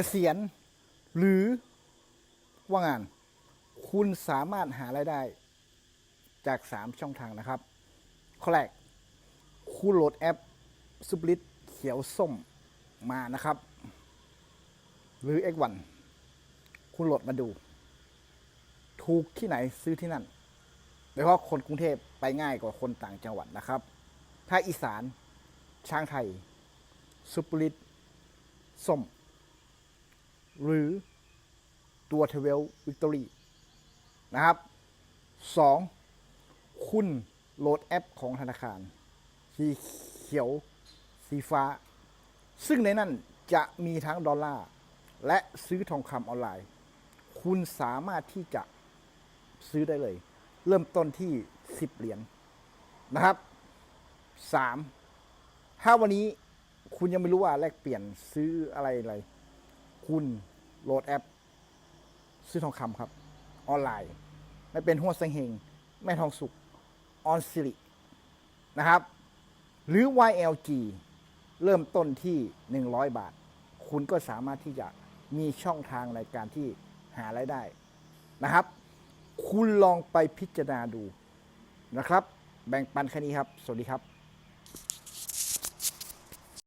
กษียณ หรือว่างงาน คุณสามารถหารายได้จาก 3 ช่องทางนะครับข้อแรกคุณโหลดแอปซุปลิตเขียวส้มมานะครับ หรือ X1 คุณโหลดมาดู ถูกที่ไหนซื้อที่นั่นโดยเฉพาะคนกรุงเทพไปง่ายกว่าคนต่างจังหวัดนะครับถ้าอีสาน ช้างไทยซุปลิตส้ม หรือตัวเทเวลวิกตอรี่นะครับ 2. คุณโหลดแอปของธนาคาร สีเขียว สีฟ้า ซึ่งในนั้นจะมีทั้งดอลลาร์ และซื้อทองคำออนไลน์ คุณสามารถที่จะซื้อได้เลย เริ่มต้นที่ 10 เหรียญนะครับ 3. ถ้าวันนี้คุณยังไม่รู้ว่าแลกเปลี่ยนซื้ออะไรอะไร คุณ โหลดแอป ซื้อทองคำครับ ออนไลน์ ไม่เป็นหัวเซงเฮงแม่ทองสุกออนซิรินะครับ หรือ YLG เริ่มต้นที่ 100 บาท คุณก็สามารถที่จะมีช่องทางในการที่หารายได้นะครับ คุณลองไปพิจารณาดูนะครับ แบ่งปันแค่นี้ครับ สวัสดีครับ